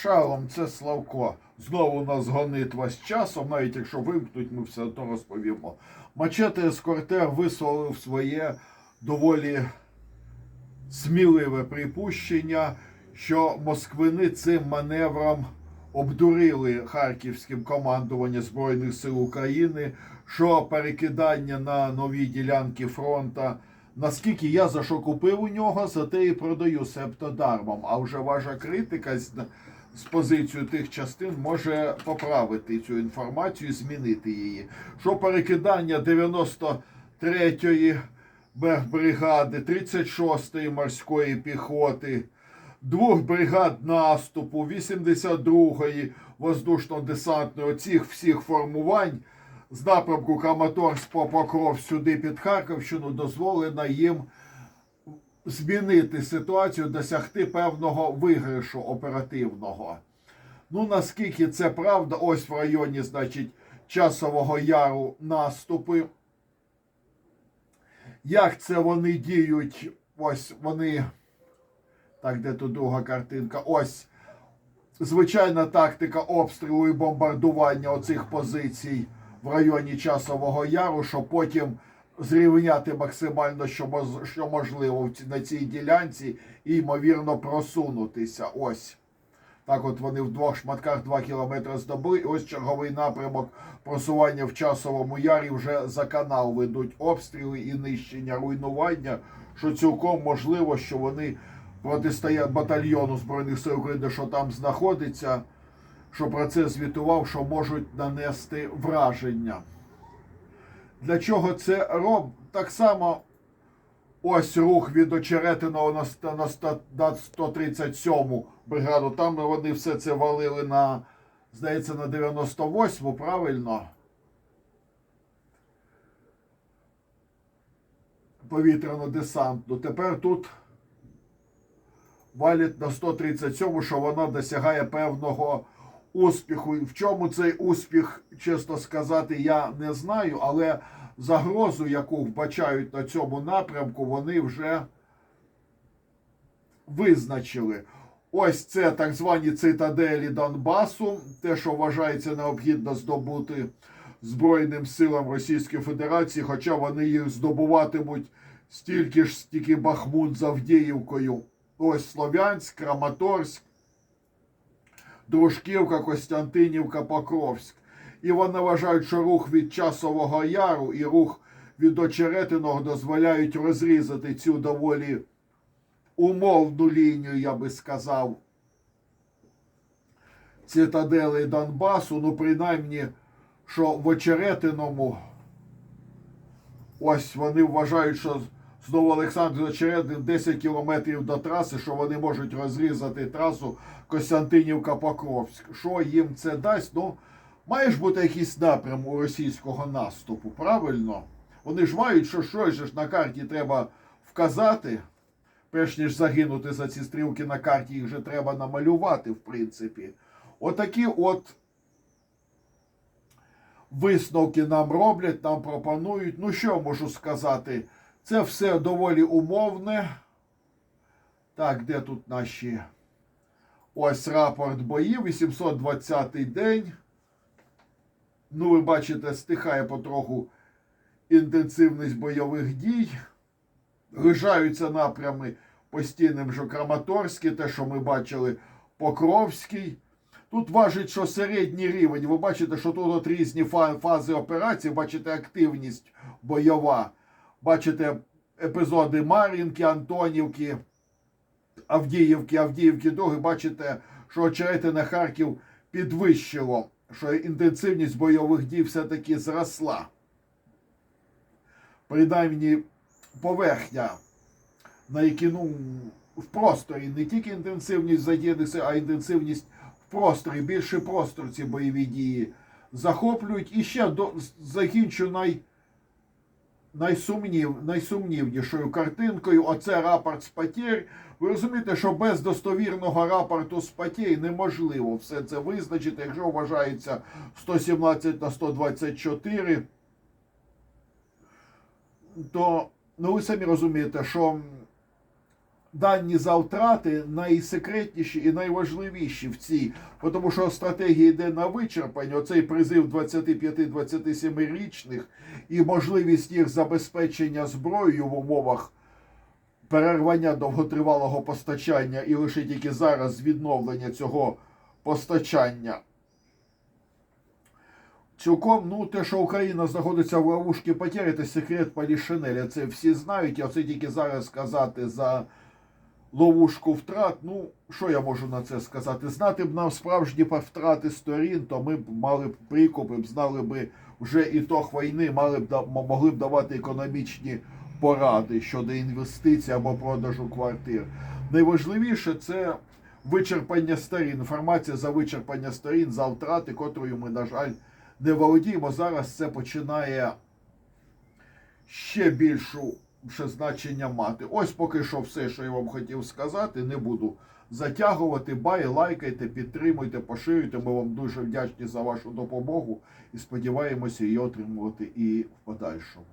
Шалом, це Славко. Знову у нас гонитва з часом, навіть якщо вимкнуть, ми все одно розповімо. Мачете Ескортер висловив своє доволі сміливе припущення, що москвини цим маневром обдурили харківським командування Збройних сил України, що перекидання на нові ділянки фронта. Наскільки я за що купив у нього, за те і продаю себто дармом. А вже ваша критика з, позицію тих частин може поправити цю інформацію, змінити її. Що перекидання 93-ї бригади, 36-ї морської піхоти, двох бригад наступу, 82-ї воздушно-десантної, оцих всіх формувань з напрямку Краматорськ по Покров сюди під Харківщину дозволено їм змінити ситуацію, досягти певного виграшу оперативного. Ну наскільки це правда, ось в районі, значить, Часового Яру наступи. Як це вони діють? Ось вони. Так, де тут друга картинка? Ось звичайна тактика обстрілу і бомбардування оцих позицій в районі Часового Яру, щоб потім зрівняти максимально, що, що можливо на цій ділянці і ймовірно просунутися. Ось. Так от вони в двох шматках 2 кілометри здобули. Ось черговий напрямок просування в часовому ярі вже за канал ведуть обстріли і нищення, руйнування. Що цілком можливо, що вони протистоять батальйону Збройних сил України, що там знаходиться, що про це звітував, що можуть нанести враження. Для чого це роб? Так само ось рух від Очеретиного на, ста- на, 137 бригаду. Там вони все це валили на, здається, на 98-му, правильно? Повітряно-десантну. Тепер тут валять на 137, що вона досягає певного успіху. В чому цей успіх, чесно сказати, я не знаю, але загрозу, яку вбачають на цьому напрямку, вони вже визначили. Ось це так звані цитаделі Донбасу, те, що вважається необхідно здобути Збройним силам Російської Федерації, хоча вони їх здобуватимуть стільки ж, стільки Бахмут з Авдіївкою. Ось Слов'янськ, Краматорськ, Дружківка, Костянтинівка, Покровськ. І вони вважають, що рух від Часового Яру і рух від Очеретиного дозволяють розрізати цю доволі умовну лінію, я би сказав, цитадели Донбасу. Ну, принаймні, що в Очеретиному ось вони вважають, що знову Олександр Очеретин 10 кілометрів до траси, що вони можуть розрізати трасу Костянтинівка-Покровськ. Що їм це дасть? Ну, має ж бути якийсь напрям у російського наступу, правильно? Вони ж мають, що щось ж на карті треба вказати. Перш ніж загинути за ці стрілки на карті, їх же треба намалювати, в принципі. Отакі от висновки нам роблять, нам пропонують. Ну, що можу сказати? Це все доволі умовне. Так, де тут наші? Ось рапорт боїв, 820-й день. Ну, ви бачите, стихає потроху інтенсивність бойових дій. Лишаються напрями постійним же Краматорський, те, що ми бачили, Покровський. Тут важить, що середній рівень. Ви бачите, що тут от різні фази операції, бачите активність бойова. Бачите епізоди Мар'їнки, Антонівки, Авдіївки, Авдіївки Доги. Бачите, що очеретине Харків підвищило, що інтенсивність бойових дій все-таки зросла. Принаймні, поверхня, на якій ну, в просторі не тільки інтенсивність задіяних сил, а інтенсивність в просторі, більше простор ці бойові дії захоплюють. І ще до, закінчу най, найсумнів, найсумнівнішою картинкою. Оце рапорт з потерь. Ви розумієте, що без достовірного рапорту з потерь неможливо все це визначити, якщо вважається 117 на 124 то ну ви самі розумієте, що дані за втрати найсекретніші і найважливіші в цій, тому що стратегія йде на вичерпання. Оцей призив 25-27-річних і можливість їх забезпечення зброєю в умовах перервання довготривалого постачання і лише тільки зараз відновлення цього постачання. Цілком, ну, те, що Україна знаходиться в ловушці потери, це секрет Полішинеля. Це всі знають. А це тільки зараз сказати за ловушку втрат. Ну, що я можу на це сказати? Знати б нам справжні втрати сторін, то ми б мали б прикупи, б знали б вже ітог війни, мали б могли б давати економічні поради щодо інвестицій або продажу квартир. Найважливіше це вичерпання сторін, інформація за вичерпання сторін, за втрати, котрою ми, на жаль, не володіємо. Зараз це починає ще більшу ще значення мати. Ось поки що все, що я вам хотів сказати. Не буду затягувати. Бай, лайкайте, підтримуйте, поширюйте. Ми вам дуже вдячні за вашу допомогу і сподіваємося її отримувати і в подальшому.